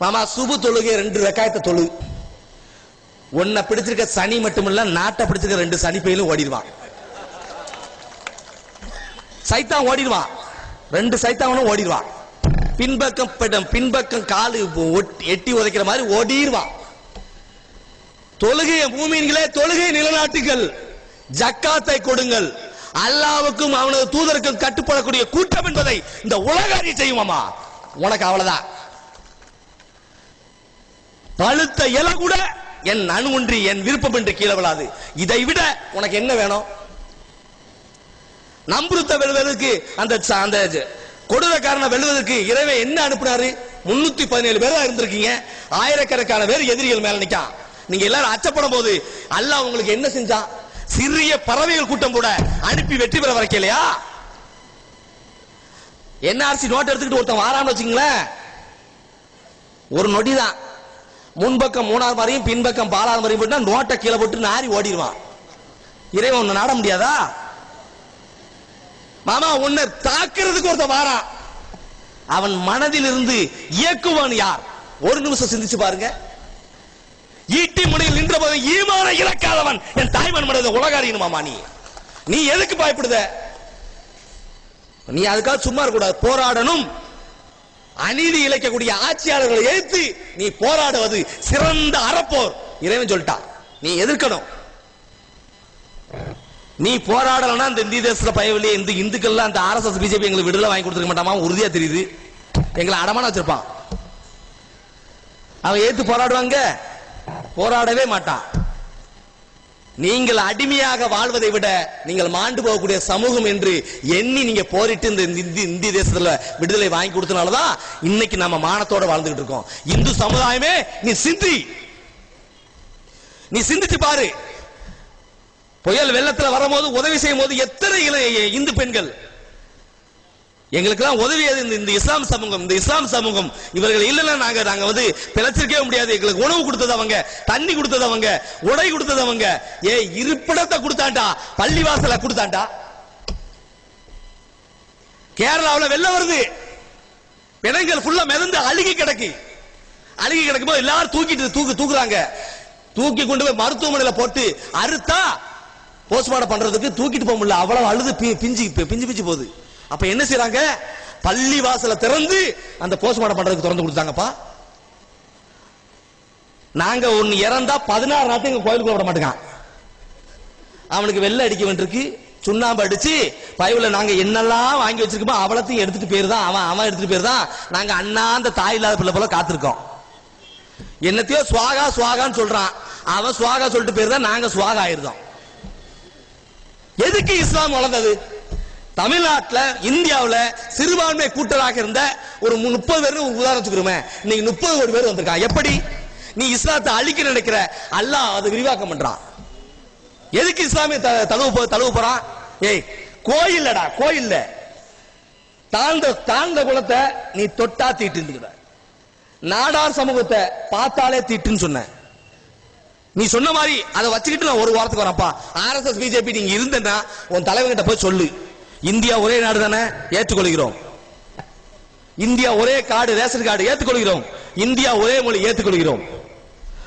மாமா சுபு தொழுகை ரெண்டு ரக்காயத்தை தொழு. உன்னை பிடிச்சிருக்க சனி மட்டுமில்ல நாட்டை பிடிச்சிருக்க ரெண்டு சனி பையிலும் ஓடிடுவான். சைத்தான் ஓடிடுவான். ரெண்டு சைத்தாவனும் ஓடிடுவான். பின்பக்கம் பின்பக்கம் காலு ஒட்டி- எட்டி உதைக்கிற மாதிரி ஓடிடுவான். தொழுகைய பூமியின்களே தொழுகை நிலநாட்டுகள் ஜக்காத்தை கொடுங்கள். அல்லாவுக்கும் அவனது தூதருக்கும் கட்டுப்படக்கூடிய கூட்டம் என்பதை இந்த உலக அறிய செய்யுமாமா உனக்கு அவ்வளவுதான். பழுத்த இலை கூட என் அணு ஒன்றி என் விருப்பம் என்று கீழே விழாது. இதை விட உனக்கு என்ன வேணும்? நம்புருத்த வெல்வதற்கு அந்த அந்த ஜ- கொடூரக்காரனை வெல்வதற்கு இறைவன் என்ன அனுப்புனாரு? முன்னூத்தி பதினேழு பேரா இருந்திருக்கீங்க. ஆயிரக்கணக்கான பேர் எதிரிகள் மேல நிக்கான் நீங்க எல்லாரும் அச்சப்படும் போது அல்லாஹ் உங்களுக்கு என்ன செஞ்சான்? சிறிய பறவைகள் கூட்டம் கூட அனுப்பி வெற்றி பெற வைக்கலையா என்ஆர்சி நோட் எடுத்துக்கிட்டு ஒருத்தன் வாரான்னு வச்சுங்களேன் ஒரு நொடி தான் முன்பக்கம் மூணாவது மாதிரியும் பின்பக்கம் பாலாவது மாதிரியும் போட்டா நோட்டை கீழே போட்டு நாரி ஓடிடுவான். இறைவன் உன்னை நாட முடியாதா? மாமா உன்னை தாக்குறதுக்கு ஒருத்த வாரான் அவன் மனதில் இருந்து இயக்குவான் யார்? ஒரு நிமிஷம் சிந்திச்சு பாருங்க. ஈட்டி முனையில் நின்ற போது ஈமான இழக்காதவன் என் தாய்மன் மனதை உலகாரியணுமாமா நீ? நீ எதுக்கு பயப்படுத? நீ அதுக்காக சும்மா இருக்கக்கூடாது. போராடணும். அநீதி இழைக்கக்கூடிய ஆட்சியாளர்களை எதிர்த்து நீ போராடுவது சிறந்த அறப்போர். இறைவன் சொல்லிட்டான் நீ எதிர்க்கணும். நீ போராடலன்னா இந்த இந்திய தேசத்துல பயவில்லையே இந்த இந்துக்கள்லாம் அந்த ஆர்எஸ்எஸ் பிஜேபி எங்களுக்கு விடுதலை வாங்கி கொடுத்துருக்க மாட்டாமா? உறுதியா தெரியுது. எங்களை அடமான வச்சிருப்பான். அவன் ஏத்து போராடுவாங்க? போராடவே மாட்டான். நீங்கள் அடிமையாக வாழ்வதை விட நீங்கள் மாண்டு போகக்கூடிய சமூகம் என்று எண்ணி நீங்க போரிட்டு இந்த இந்திய தேசத்துல விடுதலை வாங்கி கொடுத்தனாலதான் இன்னைக்கு நம்ம மானத்தோட வாழ்ந்துகிட்டு இருக்கோம். இந்து சமுதாயமே நீ சிந்தி. நீ சிந்திச்சு பாரு. புயல் வெள்ளத்துல வரும்போது உதவி செய்யும் போது எத்தனை இள- இந்து பெண்கள் எங்களுக்கெல்லாம் உதவியது இந்த இந்த இஸ்லாம் சமூகம் இந்த இஸ்லாம் சமூகம். இவர்கள் இல்லைன்னா நாங்க நாங்க வந்து பிழைச்சிருக்கவே முடியாது. எங்களுக்கு உணவு கொடுத்தது அவங்க தண்ணி கொடுத்தது அவங்க உடை கொடுத்தது அவங்க. ஏ இருப்பிடத்தை கொடுத்தாண்டா பள்ளிவாசல கொடுத்தாண்டா கேரளாவுல வெள்ளம் வருது. பிணங்கள் ஃபுல்லா மிதந்து அழுகி கிடக்கு. அழுகி கிடக்கும் போது எல்லாரும் தூக்கிட்டு தூக்கு தூக்குறாங்க. தூக்கி கொண்டு போய் மருத்துவமனையில போட்டு அறுத்தா போஸ்ட்மார்டம் பண்றதுக்கு தூக்கிட்டு போக முடியல. அவ்வளவு அழுது பிஞ்சு பிஞ்சு பிஞ்சு போகுது. அப்ப என்ன செய்யறாங்க பள்ளி வாசல திறந்து அந்த போஸ்ட்மார்டம் பண்றதுக்கு திறந்து கொடுத்தாங்கப்பா. நாங்க ஒன்னு இறந்தா பதினாறு நாட்டு எங்க கோயிலுக்குள்ள விட மாட்டேங்கான். அவனுக்கு வெள்ளை அடிக்க வேண்டியிருக்கு. சுண்ணாம்பு அடிச்சு பயவுல நாங்க என்னெல்லாம் வாங்கி வச்சிருக்கோமோ அவளத்தையும் எடுத்துட்டு போயிருதான் அவன் அவன் எடுத்துட்டு போயிருதான் நாங்க அண்ணாந்த தாய் இல்லாத பிள்ளை போல காத்திருக்கோம். என்னத்தையோ சுவாகா சுவாகான்னு சொல்றான். அவன் சுவாகா சொல்லிட்டு போயிருந்தா நாங்க சுவாகா ஆயிருந்தோம். எதுக்கு இஸ்லாம் வளர்ந்தது? தமிழ்நாட்டுல இந்தியாவுல சிறுபான்மை கூட்டராக இருந்த ஒரு முப்பது பேர் ஒரு உதாரணம் இன்னைக்கு முப்பது கோடி பேர் வந்திருக்காங்க எப்படி? நீ இஸ்லாத்தை அழிக்க நினைக்கிற? அல்லாஹ் அதை விரிவாக்கம் பண்றான். எதுக்கு இஸ்லாமிய த- தழுவு தழுவு போறான்? ஏய் கோயில்லடா கோயில்ல. தாழ்ந்த தாழ்ந்த குலத்தை நீ தொட்டா தீட்டு நாடார் சமூகத்தை பார்த்தாலே தீட்டுன்னு சொன்ன. நீ சொன்ன மாதிரி அதை வச்சுக்கிட்டு நான் ஒரு வாரத்துக்கு வரப்பா ஆர்எஸ்எஸ் பிஜேபி நீங்க இருந்தேன்னா உன் தலைவன்கிட்ட போய் சொல்லு. இந்தியா ஒரே நாடு தானே? ஏற்றுக்கொள்கிறோம். இந்தியா ஒரே கார்டு ரேஷன் கார்டு ஏற்றுக்கொள்கிறோம். இந்தியா ஒரே மொழி ஏற்றுக்கொள்கிறோம்.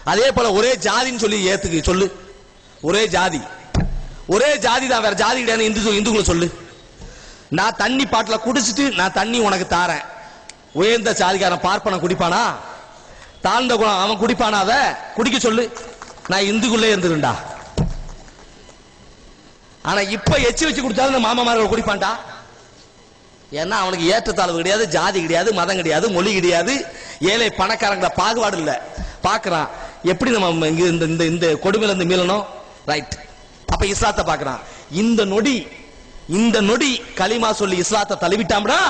அதே போல ஒரே ஜாதின்னு சொல்லி ஏத்துக்கு சொல்லு. ஒரே ஜாதி. ஒரே ஜாதி தான் வேற ஜாதி கிடையாது இந்து இந்துக்களை சொல்லு. நான் தண்ணி பாட்டில் குடிச்சிட்டு நான் தண்ணி உனக்கு தாரேன். உயர்ந்த சாதிக்காரன் பார்ப்பன குடிப்பானா? தாழ்ந்த குணம் அவன் குடிப்பானா குடிக்க சொல்லு. நான் இந்துக்குள்ளே இருந்துருண்டா. ஆனா இப்ப எச்சி வச்சு கொடுத்தாலும் இந்த மாமாமார்கள் குடிப்பான்டா. ஏன்னா அவனுக்கு ஏற்றத்தாழ்வு கிடையாது ஜாதி கிடையாது மதம் கிடையாது மொழி கிடையாது. ஏழை பணக்காரங்கள பாகுபாடு இல்லை. பார்க்குறான் எப்படி நம்ம இங்க இந்த இந்த இந்த கொடுமையிலேருந்து மீளணும்? ரைட் அப்ப இஸ்லாத்தை பார்க்குறான் இந்த நொடி இந்த நொடி களிமா சொல்லி இஸ்லாத்தை தழுவிட்டாம்டா.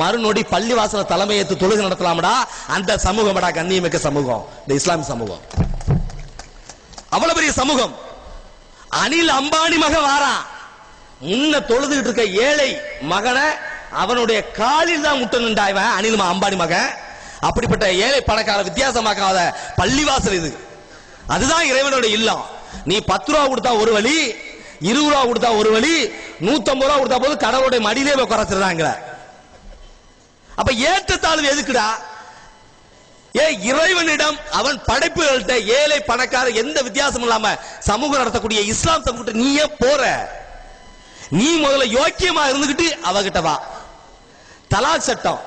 மறுநொடி பள்ளிவாசல தலைமையேற்று தொழுகை நடத்தலாம்டா. அந்த சமூகம்டா கண்ணியமிக்க சமூகம். இந்த இஸ்லாமிய சமூகம். அவ்வளவு பெரிய சமூகம். அனில் அம்பானி மகன் வாரான் முன்ன தொழுதுகிட்டு இருக்க ஏழை மகனை அவனுடைய காலில் தான் முட்ட நின்றாய்வன் அனில் ம- அம்பானி மகன். அப்படிப்பட்ட ஏழை பணக்கார வித்தியாசமாக்காத பள்ளிவாசல் இது. அதுதான் இறைவனுடைய இல்லம். நீ பத்து ரூபா கொடுத்தா ஒரு வழி இருபது ரூபா கொடுத்தா ஒரு வழி நூத்தம்பது ரூபா கொடுத்தா போது கடவுளுடைய மடியிலே போய் அப்ப ஏற்றத்தாழ்வு எதுக்குடா? ஏ இறைவனிடம் அவன் படைப்புகள்கிட்ட ஏழை பணக்கார எந்த வித்தியாசம் இல்லாம சமூகம் நடத்தக்கூடிய இஸ்லாம் சமூகத்தை நீ ஏன் போற. நீ முதல்ல யோக்கியமா இருந்துகிட்டு அவகிட்ட வா. தலாக் சட்டம்.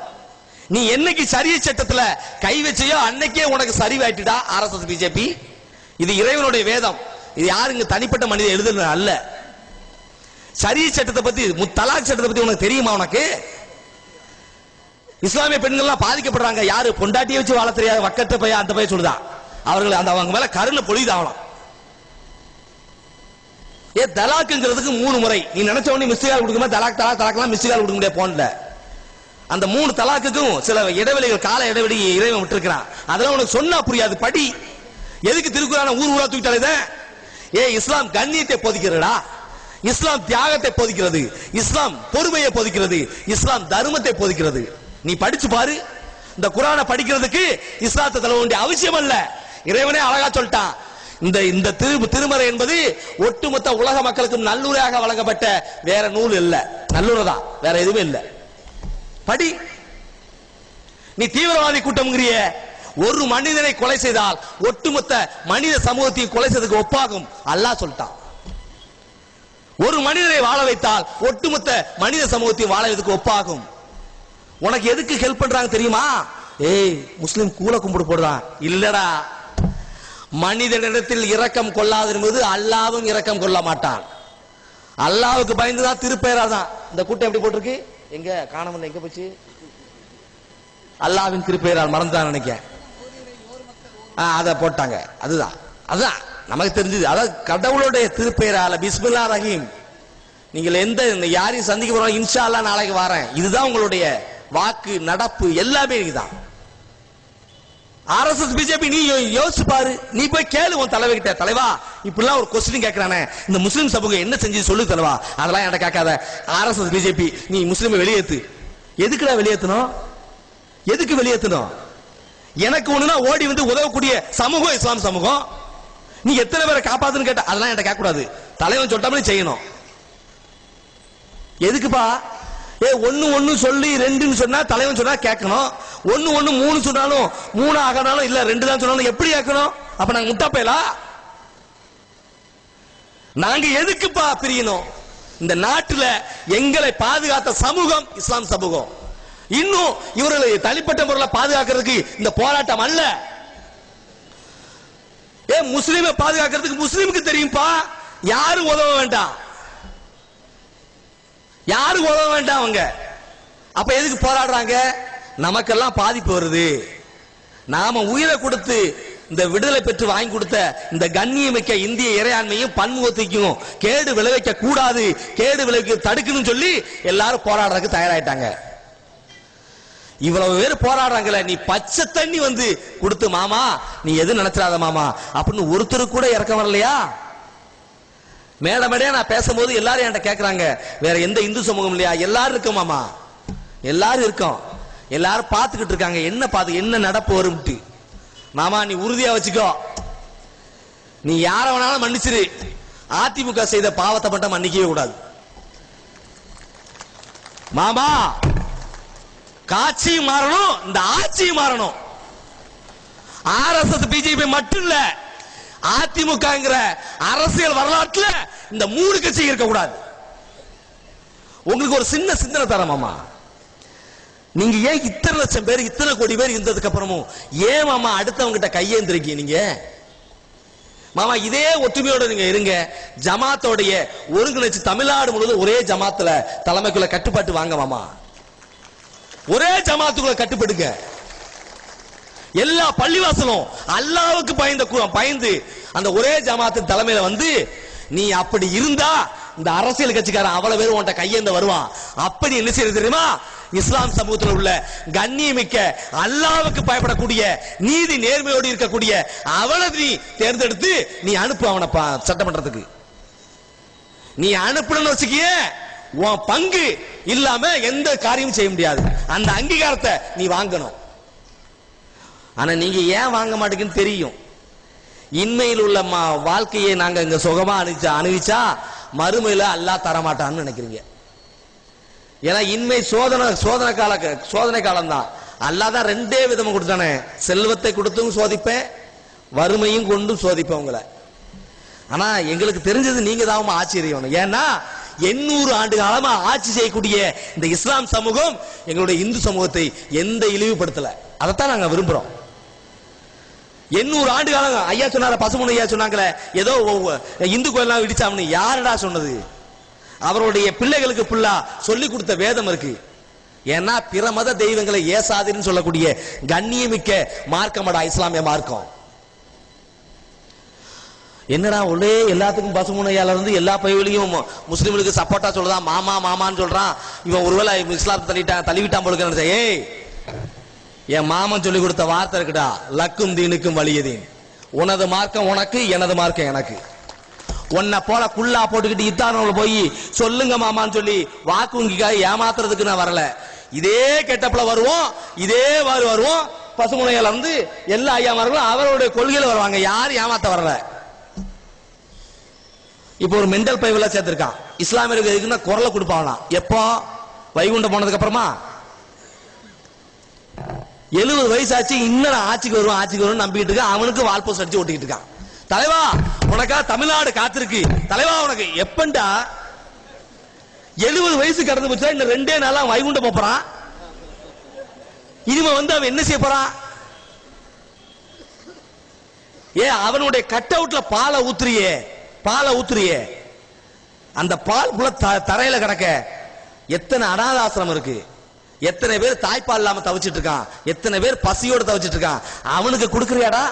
நீ என்னைக்கு சரிய சட்டத்துல கை வச்சியோ அன்னைக்கே உனக்கு சரிவாயிட்டுடா ஆர்எஸ்எஸ் பிஜேபி இது இறைவனுடைய வேதம். இது யாருங்க தனிப்பட்ட மனிதன் எழுதுறது அல்ல. சரிய சட்டத்தை பத்தி மு- தலாக் சட்டத்தை பத்தி உனக்கு தெரியுமா உனக்கு? இஸ்லாமிய பெண்கள்லாம் பாதிக்கப்படுறாங்க. யாரு? பொண்டாட்டியை வச்சு வாழ தெரியாத வக்கத்த பையன் அந்த பையன் சொல்லுதான் அவர்கள் அந்த அவங்க மேல கருணை பொழிதாகலாம் ஏ தலாக்குங்கிறதுக்கு மூணு முறை. நீ நினைச்ச உடனே மிஸ்டிகால் கொடுக்குமா? தலாக் தலாக் தலாக்லாம் மிஸ்டிகால் கொடுக்க முடியாது போன்ல. அந்த மூணு தலாக்குக்கும் சில இடைவெளிகள் கால இடைவெளி இறைவன் விட்டுருக்கிறான். அதெல்லாம் உனக்கு சொன்னா புரியாது படி. எதுக்கு திருக்குறான ஊர் ஊரா தூக்கிட்டாலே ஏ இஸ்லாம் கண்ணியத்தை போதிக்கிறடா இஸ்லாம் தியாகத்தை பொதிக்கிறது. இஸ்லாம் பொறுமையை பொதிக்கிறது. இஸ்லாம் தர்மத்தை பொதிக்கிறது. நீ படிச்சு பாரு. இந்த குரானை படிக்கிறதுக்கு இஸ்லாத்தை தள்ள வேண்டிய அவசியம் அல்ல இறைவனே அழகா சொல்லிட்டான். இந்த இந்த திரு திருமறை என்பது ஒட்டுமொத்த உலக மக்களுக்கும் நல்லுரையாக வழங்கப்பட்ட வேற நூல் இல்ல. நல்லுரை தான். வேற எதுவுமே இல்ல. படி. நீ தீவிரவாதி கூட்டம்ங்கிறிய. ஒரு மனிதனை கொலை செய்தால் ஒட்டுமொத்த மனித சமூகத்தையும் கொலை செய்ததுக்கு ஒப்பாகும். அல்லாஹ் சொல்லிட்டான். ஒரு மனிதனை வாழ வைத்தால் ஒட்டுமொத்த மனித சமூகத்தையும் வாழ வைத்ததுக்கு ஒப்பாகும். உனக்கு எதுக்கு ஹெல்ப் பண்றாங்க தெரியுமா? ஏய் முஸ்லிம் கூல கும்பிடு போடுறான் இல்லடா. மனிதனிடத்தில் இரக்கம் கொள்ளாதிருப்பது அல்லாவும் இரக்கம் கொள்ள மாட்டான். அல்லாவுக்கு பயந்துதான் திருப்பெயரா தான் இந்த கூட்டம் எப்படி போட்டிருக்கு? எங்க? காணவில்லை எங்க போச்சு? அல்லாவின் திருப்பெயரால் மறந்துதான் நினைக்க அதை போட்டாங்க. அதுதான். அதுதான். நமக்கு தெரிஞ்சது. அதாவது கடவுளுடைய திருப்பெயரால பிஸ்மில்லா ரஹீம். நீங்கள் எந்த இந்த யாரையும் சந்திக்க போறோம் இன்ஷா அல்லாஹ் நாளைக்கு வரேன். இதுதான் உங்களுடைய வாக்கு நடப்பு எல்லாமே ஆர்எஸ்எஸ் பிஜேபி நீ யோசிச்சு பாரு. நீ போய் கேளு உன் தலைவர் கிட்ட தலைவா இப்படிலாம் ஒரு கொஸ்டின் கேட்கறானே இந்த முஸ்லிம் சமூகம் என்ன செஞ்சு சொல்லு தலைவா. அதெல்லாம் என்கிட்ட கேட்காத. ஆர்எஸ்எஸ் பிஜேபி நீ முஸ்லிமை வெளியேத்து. எதுக்குடா வெளியேத்தணும்? எதுக்கு வெளியேத்தணும்? எனக்கு ஒண்ணுனா ஓடி வந்து உதவக்கூடிய சமூகம் இஸ்லாம் சமூகம். நீ எத்தனை பேரை காப்பாத்துன்னு கேட்ட அதெல்லாம் என்கிட்ட கேட்கக்கூடாது. தலைவன் சொல்லிட்டாமலே செய்யணும். எதுக்குப்பா? ஏ ஒன்னு ஒன்னு சொல்லி ரெண்டுன்னு சொன்னா தலைவன் சொன்னா கேட்கணும். ஒன்னு ஒன்னு மூணு சொன்னாலும் மூணு ஆகனாலும் இல்ல ரெண்டு தான் சொன்னாலும் எப்படி கேட்கணும்? அப்ப நாங்க முட்டா பயலா? நாங்க எதுக்குப்பா பிரியணும்? இந்த நாட்டுல எங்களை பாதுகாத்த சமூகம் இஸ்லாம் சமூகம். இன்னும் இவர்களை தனிப்பட்ட முறையில் பாதுகாக்கிறதுக்கு இந்த போராட்டம் அல்ல. ஏ முஸ்லீமை பாதுகாக்கிறதுக்கு முஸ்லீமுக்கு தெரியும்பா? யாரும் உதவ வேண்டாம். யாரும் உதவ வேண்டாம் அவங்க. அப்ப எதுக்கு போராடுறாங்க? நமக்கெல்லாம் பாதிப்பு வருது. நாம உயிரை கொடுத்து இந்த விடுதலை பெற்று வாங்கி கொடுத்த இந்த கண்ணியமிக்க இந்திய இறையாண்மையும் பன்முகத்தையும் கேடு விளைவிக்க கூடாது கேடு விளைவிக்க தடுக்கணும்னு சொல்லி எல்லாரும் போராடுறதுக்கு தயாராயிட்டாங்க. இவ்வளவு பேர் போராடுறாங்களே நீ பச்சை தண்ணி வந்து கொடுத்து மாமா நீ எது நினைச்சிடாத மாமா. அப்படின்னு ஒருத்தருக்கு கூட இறக்கம் வரலையா? மேட நான் பேசும்போது எல்லாரும் என்கிட்ட கேக்குறாங்க. வேற எந்த இந்து சமூகம் இல்லையா? எல்லாரும் இருக்கோமாமா எல்லாரும் இருக்கோம். எல்லாரும் பார்த்துக்கிட்டு இருக்காங்க. என்ன பார்த்து என்ன நடப்பு வரும்ட்டு. மாமா நீ உறுதியா வச்சுக்கோ. நீ யார வேணாலும் மன்னிச்சிரு. அதிமுக செய்த பாவத்தை மட்டும் மன்னிக்கவே கூடாது. மாமா காட்சியும் மாறணும் இந்த ஆட்சியும் மாறணும். ஆர்எஸ்எஸ் பிஜேபி மட்டும் இல்ல. அதிமுகங்கிற அரசியல் வரலாற்றுல இந்த மூணு கட்சி இருக்க கூடாது உங்களுக்கு ஒரு சின்ன சிந்தனை தரமாமா நீங்க ஏன் இத்தனை லட்சம் பேர் இத்தனை கோடி பேர் இருந்ததுக்கு அப்புறமும் ஏன் மாமா அடுத்தவங்க கிட்ட கையேந்திருக்கீங்க நீங்க? மாமா இதே ஒற்றுமையோட நீங்க இருங்க. ஜமாத்தோடைய ஒருங்கிணைச்சு தமிழ்நாடு முழுவதும் ஒரே ஜமாத்துல தலைமைக்குள்ள கட்டுப்பாட்டு வாங்க மாமா. ஒரே ஜமாத்துக்குள்ள கட்டுப்படுங்க. எல்லா பள்ளிவாசலும் அல்லாவுக்கு பயந்த கு- பயந்து அந்த ஒரே ஜமாத்தின் தலைமையில வந்து நீ அப்படி இருந்தா இந்த அரசியல் கட்சிக்காரன் அவ்வளவு பேர் உன்கிட்ட கையேந்த வருவான். அப்படி என்ன செய்யறது தெரியுமா? இஸ்லாம் சமூகத்தில் உள்ள கண்ணியமிக்க அல்லாவுக்கு பயப்படக்கூடிய நீதி நேர்மையோடு இருக்கக்கூடிய அவனை நீ தேர்ந்தெடுத்து நீ அனுப்பு அவனை சட்டமன்றத்துக்கு. நீ அனுப்பணும்னு வச்சுக்கிய உன் பங்கு இல்லாம எந்த காரியமும் செய்ய முடியாது. அந்த அங்கீகாரத்தை நீ வாங்கணும். ஆனா நீங்க ஏன் வாங்க மாட்டேங்குன்னு தெரியும். இன்மையில் உள்ள மா வாழ்க்கையை நாங்க இங்க சுகமா அனுப்பிச்சா அணுவிச்சா மறுமையில அல்லா தரமாட்டான்னு நினைக்கிறீங்க. ஏன்னா இன்மை சோதனை சோதனை கால சோதனை காலம் தான் அல்லாதான் ரெண்டே விதமா கொடுத்தானே. செல்வத்தை கொடுத்தும் சோதிப்பேன் வறுமையும் கொண்டும் சோதிப்பேன் உங்களை. ஆனா எங்களுக்கு தெரிஞ்சது நீங்க தான் ஆச்சரியம் ஏன்னா எண்ணூறு ஆண்டு காலமா ஆட்சி செய்யக்கூடிய இந்த இஸ்லாம் சமூகம் எங்களுடைய இந்து சமூகத்தை எந்த இழிவுபடுத்தல. அதைத்தான் நாங்க விரும்புறோம். எண்ணூறு ஆண்டு காலம் ஐயா சொன்னார பசுமன் ஐயா சொன்னாங்களே ஏதோ ஒவ்வொ- இந்து கோயிலாம் இடிச்சாம்னு. யாருடா சொன்னது? அவருடைய பிள்ளைகளுக்கு புள்ளா சொல்லி கொடுத்த வேதம் இருக்கு. ஏன்னா பிற மத தெய்வங்களை ஏசாதின்னு சொல்லக்கூடிய கண்ணியமிக்க மார்க்கமடா இஸ்லாமிய மார்க்கம். என்னடா ஒரே எல்லாத்துக்கும் பசுமுனையால இருந்து எல்லா பயிலையும் முஸ்லீம்களுக்கு சப்போர்ட்டா சொல்றான் மாமா மாமான்னு சொல்றான். இவன் ஒருவேளை இஸ்லாத்தை தள்ளிட்டான் தள்ளிவிட்டான் போலுக்கு நினைச்சேன். ஏய் என் மாமன் சொல்லி கொடுத்த வார்த்தை இருக்குடா லக்கும் தீனுக்கும் வலியதீன் உனது மார்க்கம் உனக்கு எனது மார்க்கம் எனக்கு. உன்னை போல குள்ளா போட்டுக்கிட்டு இத்தானவங்கள போய் சொல்லுங்க மாமான்னு சொல்லி வாக்குங்கிக்காக ஏமாத்துறதுக்கு நான் வரல. இதே கெட்டப்பல வருவோம் இதே மாதிரி வருவோம். பசுமுனையில வந்து எல்லா ஐயாமார்களும் அவருடைய கொள்கையில வருவாங்க. யாரும் ஏமாத்த வரல. இப்போ ஒரு மெண்டல் பைவெல்லாம் சேர்த்திருக்கான். இஸ்லாமியருக்கு எதுக்குன்னா குரலை கொடுப்பாங்களாம் எப்போ? வைகுண்டம் போனதுக்கு அப்புறமா? எழுபது வயசாச்சு இன்னும் ஆட்சிக்கு வருவான் ஆட்சிக்கு வருவான் நம்பிக்கிட்டு இருக்கான். அவனுக்கு வால்போஸ் அடிச்சு ஓட்டிக்கிட்டு இருக்கான். தலைவா உனக்கா தமிழ்நாடு காத்திருக்கு. தலைவா உனக்கு எப்பண்டா? எழுபது வயசு கடந்து போச்சா இன்னும் ரெண்டே நாளா வைகுண்ட வைகுண்டம் போறான் இனிமே வந்து அவன் என்ன செய்ய போறான் ஏ அவனுடைய கட் அவுட்ல பாலை ஊத்துறியே பாலை ஊத்துறியே. அந்த பால் புள்ள த- தரையில கிடக்க எத்தனை அனாதாசிரமம் இருக்கு? எத்தனை பேர் தாய்ப்பால் இல்லாம தவிச்சிட்டு இருக்கான் எத்தனை பேர் பசியோட தவிச்சிட்டு இருக்கான் அவனுக்கு கொடுக்குறியாடா?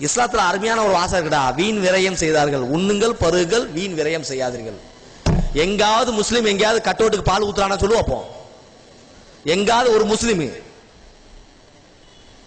இஸ்லாத்துல அருமையான ஒரு வாசம் இருக்குடா. வீண் விரயம் செய்தார்கள். உண்ணுங்கள் பருகுகள் வீண் விரயம் செய்யாதீர்கள். எங்காவது முஸ்லீம் எங்கேயாவது கட்டோட்டுக்கு பால் ஊத்துறானா சொல்லுவோம் எங்காவது ஒரு முஸ்லீம்